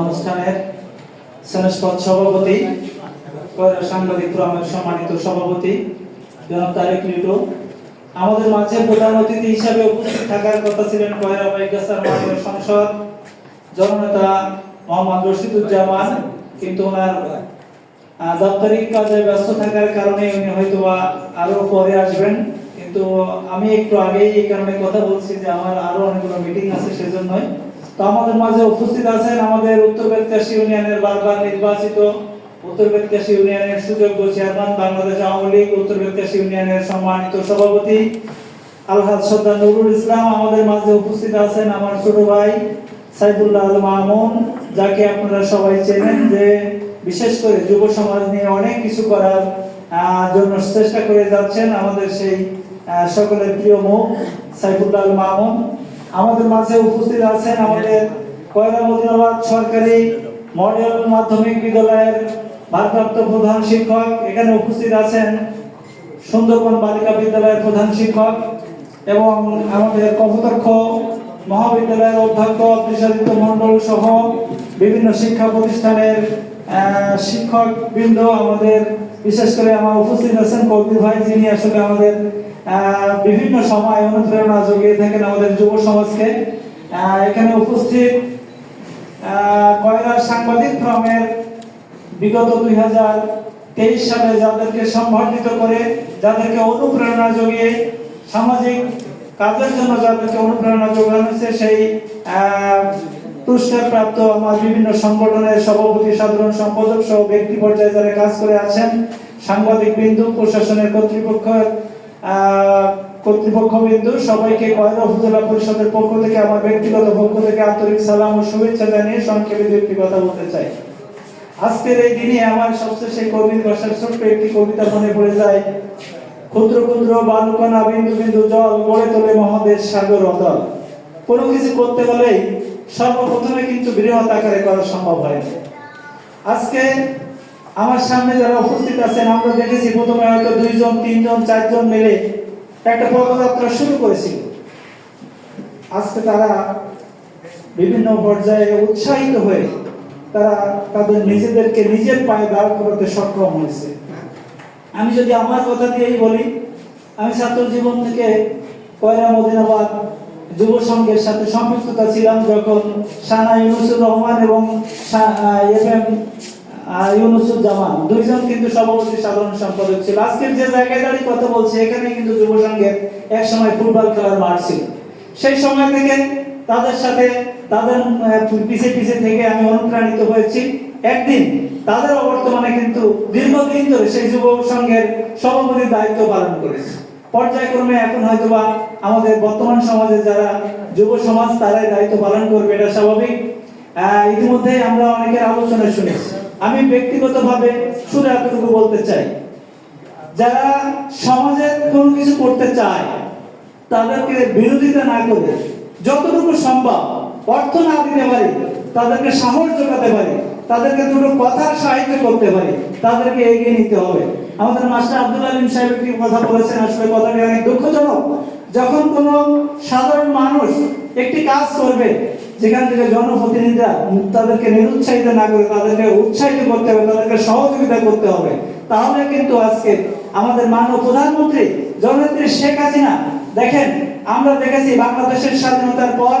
অনুষ্ঠানের সেনেস্পদ সভাপতি সাংবাদিক ফোরামের সম্মানিত সভাপতি, জনাব তারেক লিটু আমাদের মাঝে প্রধান অতিথি হিসাবে উপস্থিত থাকার কথা ছিলেন কয়রা সংসদ জননেতা মোহাম্মদ রশিদুজ্জামান, কিন্তু ওনার দাপ্তরিক কাজে ব্যস্ত থাকার কারণে উনি হয়তো আরও পরে আসবেন। কিন্তু আমি একটু আগেই এই কারণে কথা বলছি যে আমার আরও অনেকগুলো মিটিং আছে, সেজন্যই। তো আমাদের মাঝে উপস্থিত আছেন আমাদের উত্তর বেদকাশী ইউনিয়নের বারবার নির্বাচিত উত্তর বেদকাশী ইউনিয়নের সুযোগ্য চেয়ারম্যান, বাংলাদেশ আওয়ামী লীগ, উত্তর বেদকাশী ইউনিয়নের সম্মানিত সভাপতি আলহাজ সর্দার নুরুল ইসলাম আমাদের মাঝে উপস্থিত আছেন আমার ছোট ভাই সাইদুল্লাহ আল মামুন, যাকে আপনারা সবাই চেনেন যে বিশেষ করে যুব সমাজ নিয়ে অনেক কিছু করার জন্য চেষ্টা করে যাচ্ছেন আমাদের সেই সকলের প্রিয় মুখ সাইফুল্লাহ মামুন। আমাদের মাঝে উপস্থিত আছেন আমাদের কয়লা মদিনাবাদ সরকারি মডেল মাধ্যমিক বিদ্যালয়ের ভারপ্রাপ্ত প্রধান শিক্ষক। এখানে উপস্থিত আছেন সুন্দরবন বালিকা বিদ্যালয়ের প্রধান শিক্ষক এবং আমাদের কপোতাক্ষ মহাবিদ্যালয়ের অধ্যক্ষ বিশাদিত্য মন্ডল সহ বিভিন্ন শিক্ষা প্রতিষ্ঠানের শিক্ষক বৃন্দ আমাদের, বিশেষ করে আমার উপস্থিত আছেন কবির ভাই, যিনি আসলে আমাদের বিভিন্ন সময় অনুপ্রেরণা যোগিয়ে থাকেন আমাদের যুব সমাজকে। এখানে উপস্থিত কয়লার সাংবাদিক ফোরামের বিগত দুই হাজার তেইশ সালে যাদেরকে সম্বর্ধিত করে যাদেরকে অনুপ্রেরণা যোগিয়ে সামাজিক কাজের জন্য যাদেরকে অনুপ্রেরণা যোগানো হয়েছে সেই আহ, পুরস্কার প্রাপ্ত আমার বিভিন্ন সংগঠনের সভাপতি সাধারণ সম্পাদক সহ ব্যক্তি পর্যায়ে যারা কাজ করে আছেন সাংবাদিক বিন্দু প্রশাসনের কর্তৃপক্ষ কর্তৃপক্ষ বিন্দু সবাইকে কয়রা উপজেলা পরিষদের পক্ষ থেকে, আমার ব্যক্তিগত পক্ষ থেকে আন্তরিক সালাম ও শুভেচ্ছা জানিয়ে সংক্ষেপে একটি কথা বলতে চাই। আজকের এই দিনে আমার সবচেয়ে সেই কবির ভাষার ছোট্ট একটি কবিতা মনে পড়ে যায়। ক্ষুদ্র ক্ষুদ্র বালুকণা বিন্দু বিন্দু জল, গড়ে তোলে মহাদেশ সাগর অতল কোনো কিছু করতে হলেই সর্বপ্রথমে কিন্তু বৃহৎ আকারে করা সম্ভব হয়। আজকে আমার সামনে যারা উপস্থিত আছেন, আমরা দেখেছি প্রথমে হয়তো দুইজন, তিনজন, চারজন মিলে একটা পদযাত্রা শুরু করেছিল। আজকে তারা বিভিন্ন পর্যায়ে উৎসাহিত হয়ে তারা তাদের নিজেদেরকে নিজের পায়ে দাঁড় করাতে সক্ষম হয়েছে। আমি যদি আমার কথা দিয়েই বলি, আমি ছাত্র জীবন থেকে কয়রা মদিনাবাদ যুব সংঘের সাথে সম্পৃক্ততা ছিলাম যখন সানা ইউনুসুর রহমান এবং এফ এম ইউনুসুজ্জামান দুইজন কিন্তু সভাপতি, সাধারণ সম্পাদক ছিল। আজকের যে জায়গায় দাঁড়িয়ে কথা বলছি, এখানে কিন্তু যুব সংঘের এক সময় ফুটবল খেলার মাঠ ছিল। সেই সময় থেকে তাদের সাথে, তাদের থেকে আমি অনুপ্রাণিত হয়েছি। একদিন তাদের বর্তমানে কিন্তু দীর্ঘদিন ধরে সেই যুব সংঘের সভাপতির দায়িত্ব পালন করেছে। পর্যায়ক্রমে এখন হয়তোবা আমাদের বর্তমান সমাজে যারা যুব সমাজ, তারাই দায়িত্ব পালন করবে, এটা স্বাভাবিক। ইতিমধ্যে আমরা অনেকের আলোচনা শুনেছি। আমি ব্যক্তিগতভাবে শুধু এতটুকু বলতে চাই, যারা সমাজে কোনো কিছু করতে চায়, তাদেরকে বিরোধিতা না করে যতটুকু সম্ভব অর্থ না দিতে পারি, তাদেরকে সাহস যোগাতে পারি। তাদেরকে দুটো কথার সাহায্য করতে পারি, তাদেরকে এগিয়ে নিতে হবে। আমাদের মাস্টার আব্দুল আলিম সাহেব একটি কথা বলেছেন, আসলে কথাটি অনেক দুঃখজনক। যখন কোনো সাধারণ মানুষ একটি কাজ করবে, যেখান থেকে জনপ্রতিনিধিরা তাদেরকে নিরুৎসাহিত না করে, তাদেরকে উৎসাহিত করতে হবে, তাদেরকে সহযোগিতা করতে হবে, তাহলে কিন্তু আজকে আমাদের মাননীয় প্রধানমন্ত্রী জননেত্রী শেখ হাসিনা, দেখেন, আমরা দেখেছি বাংলাদেশের স্বাধীনতার পর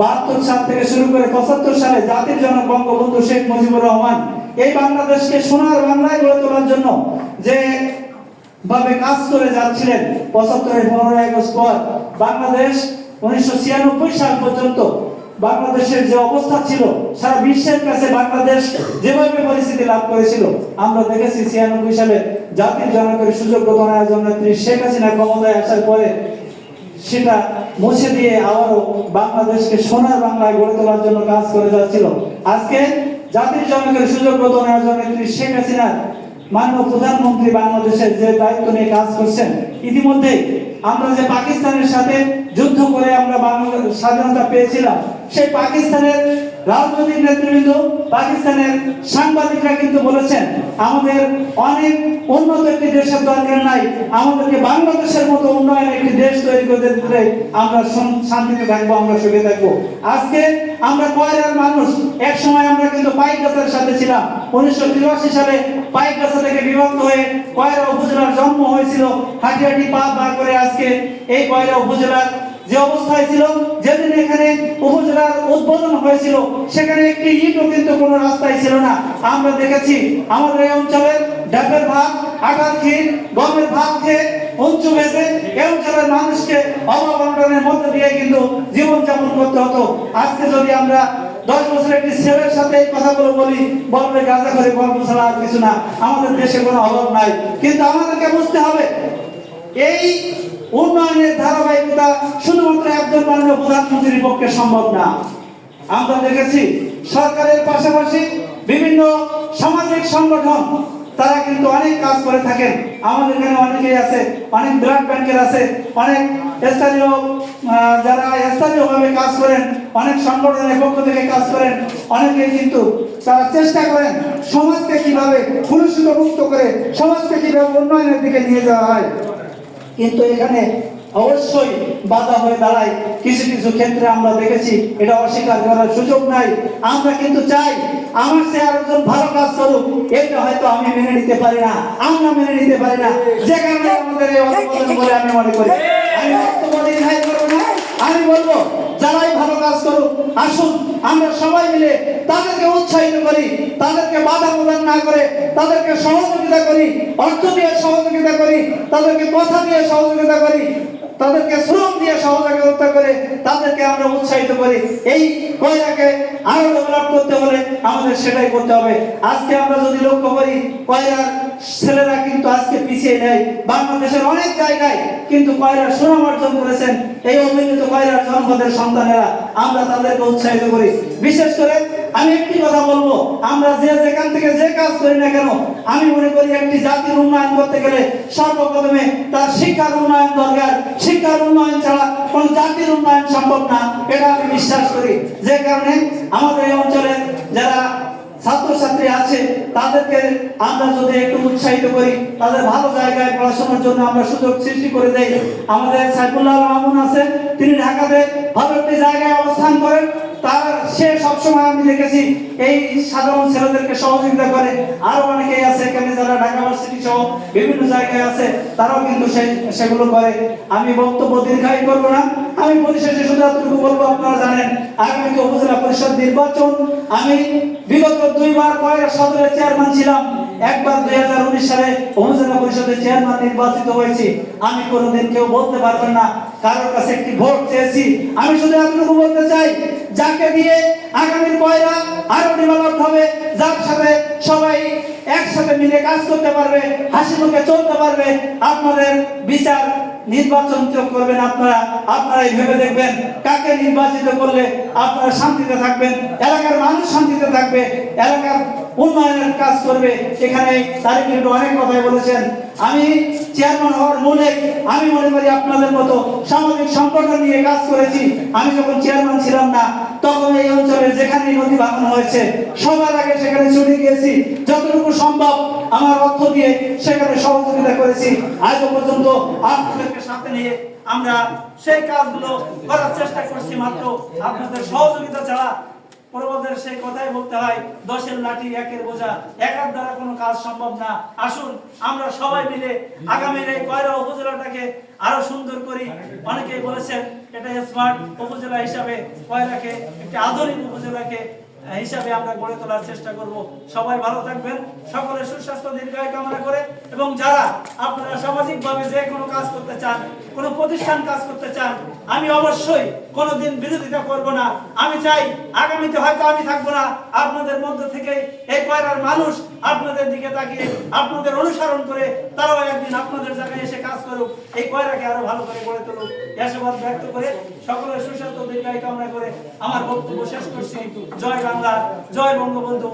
বাহাত্তর সাল থেকে শুরু করে পঁচাত্তর সালে জাতির জনক বঙ্গবন্ধু শেখ মুজিবুর রহমান এই বাংলাদেশকে সোনার বাংলায় গড়ে তোলার জন্য যে ভাবে কাজ করে যাচ্ছিলেন, পঁচাত্তরের পনেরোই আগস্ট পর বাংলাদেশ উনিশশো ছিয়ানব্বই সাল পর্যন্ত বাংলাদেশের যে অবস্থা ছিল, সারা বিশ্বের কাছে বাংলাদেশ যেভাবে পরিস্থিতি লাভ করেছিল, আমরা দেখেছি ছিয়ানব্বই সালে জাতির জনকের সুযোগ প্রদানের জন্য তিনি শেখ হাসিনা ক্ষমতায় আসার পরে সেটা মুছে দিয়ে আবারও বাংলাদেশকে সোনার বাংলায় গড়ে তোলার জন্য কাজ করে যাচ্ছিল। আজকে জাতির জনকের সুযোগ প্রদানের জন্য শেখ হাসিনা মাননীয় প্রধানমন্ত্রী বাংলাদেশের যে দায়িত্ব নিয়ে কাজ করছেন, ইতিমধ্যে আমরা যে পাকিস্তানের সাথে যুদ্ধ করে আমরা বাংলাদেশ স্বাধীনতা পেয়েছিলাম, সেই পাকিস্তানের রাজনৈতিক নেতৃবৃন্দ, পাকিস্তানের সাংবাদিকরা কিন্তু বলেছেন, আমাদের অনেক উন্নত একটি দেশের দরকার নাই, আমাদেরকে বাংলাদেশের মতো উন্নয়ন একটি দেশ তৈরি করতে দিলে আমরা শান্তিতে থাকব, আমরা সুখে থাকব। আজকে আমরা কয়রার মানুষ এক সময় আমরা কিন্তু পাইকাসের সাথে ছিলাম। উনিশশো তিরাশি সালে পাইকাসা থেকে বিভক্ত হয়ে কয়রা উপজেলার জন্ম হয়েছিল। হাঁটি হাঁটি পা পা করে আজকে এই কয়রা উপজেলার যে অবস্থায় ছিল, যেদিন এখানে উপজেলার উদ্বোধন হয়েছিল, সেখানে একটি ইটও কিন্তু কোনো রাস্তায় ছিল না। আমরা দেখেছি আমাদের এই অঞ্চলের ডাবের ভাত আটার ক্ষীর, গমের ভাত খেয়ে উঁচু বেঁচে এই অঞ্চলের মানুষকে অভাব মধ্যে দিয়ে কিন্তু জীবনযাপন করতে হতো। আজকে যদি আমরা দশ বছরের একটি ছেলের সাথে এই কথাগুলো বলি, বলবে গাঁজা করে গল্প ছাড়া আর কিছু না। আমাদের দেশে কোনো অভাব নাই। কিন্তু আমাদেরকে বুঝতে হবে, এই উন্নয়নের ধারাবাহিকতা শুধুমাত্র একজন মাননীয় প্রধানমন্ত্রীর পক্ষে সম্ভব না। আমরা দেখেছি সরকারের পাশাপাশি বিভিন্ন সামাজিক সংগঠন, তারা কিন্তু অনেক কাজ করে থাকেন। আমাদের এখানে অনেকেই আছে, অনেক ব্লাড ব্যাংকের আছে, অনেক স্থানীয় যারা স্থানীয়ভাবে কাজ করেন, অনেক সংগঠনের পক্ষ থেকে কাজ করেন, অনেকেই কিন্তু তারা চেষ্টা করেন সমাজকে কীভাবে কুলুষিত মুক্ত করে, সমাজকে কীভাবে উন্নয়নের দিকে নিয়ে যাওয়া হয়। কিন্তু এখানে অবশ্যই বাধা হয়ে দাঁড়ায়। কিছু কিছু ক্ষেত্রে আমরা দেখেছি, এটা অস্বীকার করার সুযোগ নাই। আমরা কিন্তু চাই আমার সে আরেকজন ভালো কাজ করুক, এটা হয়তো আমি মেনে নিতে পারি না, আমরা মেনে নিতে পারি না। যে কারণে আমাদের এই অনুমোদন বলে আমি মনে করি। আমি বক্তব্য করব আমি বলব যারাই ভালো কাজ করুক, আসুন, আমরা সবাই মিলে তাদেরকে উৎসাহিত করি, তাদেরকে বাধা প্রদান না করে, তাদেরকে সহযোগিতা করি, অর্থ দিয়ে সহযোগিতা করি, তাদেরকে কথা দিয়ে সহযোগিতা করি তাদেরকে শ্রম দিয়ে সহযোগিতা করে তাদেরকে আমরা উৎসাহিত করি। এই কয়রাকে আরও ডেভেলপ করতে হলে আমাদের সেটাই করতে হবে। আজকে আমরা যদি লক্ষ্য করি কয়রার ছেলেরা কিন্তু আজকে পিছিয়ে নেয় বাংলাদেশের অনেক জায়গায় কিন্তু কয়রা সুনাম অর্জন করেছেন। এই অভিনীত কয়রার জনপদের সন্তানেরা, আমরা তাদেরকে উৎসাহিত করি। বিশেষ করে আমি একটি কথা বলব, আমরা যে যেখান থেকে যে কাজ করি না কেন, আমি মনে করি একটি জাতির উন্নয়ন করতে গেলে সর্বপ্রথমে তার শিক্ষার উন্নয়ন দরকার। শিক্ষার উন্নয়ন ছাড়া কোন জাতির উন্নয়ন সম্ভব না, এটা আমি বিশ্বাস করি। যে কারণে আমাদের এই অঞ্চলের যারা ছাত্রছাত্রী আছে, তাদেরকে আমরা যদি একটু উৎসাহিত করি, তাদের ভালো জায়গায় পড়াশোনার জন্য আমরা সুযোগ সৃষ্টি করে দেই। আমাদের সাইফুল্লাহ মামুন আছে তিনি ঢাকাতে ভালো একটি জায়গায় অবস্থান করেন। সে সবসময় আমি দেখেছি, এই সাধারণ ছেলেদেরকে সহযোগিতা করে। আরও অনেকেই আছে এখানে যারা ঢাকা ভার্সিটি সহ বিভিন্ন জায়গায় আছে, তারাও কিন্তু সেই, সেগুলো করে। আমি বক্তব্য দীর্ঘায়ী করব না। আমি পরিশেষে শুধু এতটুকু বলব, আপনারা জানেন আগামী উপজেলা পরিষদ নির্বাচন। আমি বিগত দুইবার কয়েক সদরের চেয়ারম্যান ছিলাম। একবার দুই হাজার উনিশ সালে উপজেলা পরিষদের চেয়ারম্যান নির্বাচিত হয়েছি। আমি কোনোদিন কেউ বলতে পারবেন না কারোর কাছে একটি ভোট চেয়েছি। আমি শুধু এতটুকু বলতে চাই, যাকে দিয়ে আগামী পয়লা আরও ডেভেলপ হবে, যার সাথে সবাই একসাথে মিলে কাজ করতে পারবে, হাসি মুখে চলতে পারবে, আপনাদের বিচার নির্বাচন তো করবেন আপনারা, আপনারাই ভেবে দেখবেন কাকে নির্বাচিত করলে আপনারা শান্তিতে থাকবেন, এলাকার মানুষ শান্তিতে থাকবে, এলাকার উন্নয়নের কাজ করবে। এখানে তারিখ কিন্তু অনেক কথাই বলেছেন। আমি চেয়ারম্যান হওয়ার মূলে আমি মনে করি আপনাদের মতো সামাজিক সংগঠন নিয়ে কাজ করেছি। আমি যখন চেয়ারম্যান ছিলাম না, তখন এই অঞ্চলে যেখানে নদী ভাঙানো হয়েছে, সবার আগে সেখানে ছুটে গিয়েছি। যতটুকু সম্ভব আমার অর্থ দিয়ে সেখানে সহযোগিতা করেছি। আজও পর্যন্ত আপনাদেরকে সাথে নিয়ে আমরা সেই কাজগুলো করার চেষ্টা করছি মাত্র। আপনাদের সহযোগিতা ছাড়া পূর্বদের সেই কথাই বলতে হয়, দশের লাঠি একের বোঝা, একার দ্বারা কোনো কাজ সম্ভব না। আসুন, আমরা সবাই মিলে আগামীর এই কয়রা উপজেলাটাকে আরও সুন্দর করি। অনেকেই বলেছেন, এটা স্মার্ট উপজেলা হিসাবে কয়রাকে, একটি আধুনিক উপজেলাকে হিসাবে আমরা গড়ে তোলার চেষ্টা করব। সবাই ভালো থাকবেন সকলের সুস্বাস্থ্য, দীর্ঘায়ু কামনা করে, এবং যারা আপনারা সামাজিকভাবে যে কোনো কাজ করতে চান কোনো প্রতিষ্ঠান কাজ করতে চান, আমি অবশ্যই কোনোদিন বিরোধিতা করব না। আমি চাই আগামীতে হয়তো আমি থাকব না। আপনাদের মধ্য থেকে এই কয়রার মানুষ আপনাদের দিকে তাকিয়ে আপনাদের অনুসরণ করে তারাও একদিন আপনাদের জায়গায় এসে কাজ করুক, এই কয়রাকে আরও ভালো করে গড়ে তুলুক। আশীর্বাদ ব্যক্ত করে সকলের সুস্বাস্থ্য, দীর্ঘায়ু কামনা করে আমার বক্তব্য শেষ করছি। জয় বাংলা, জয় বঙ্গবন্ধু।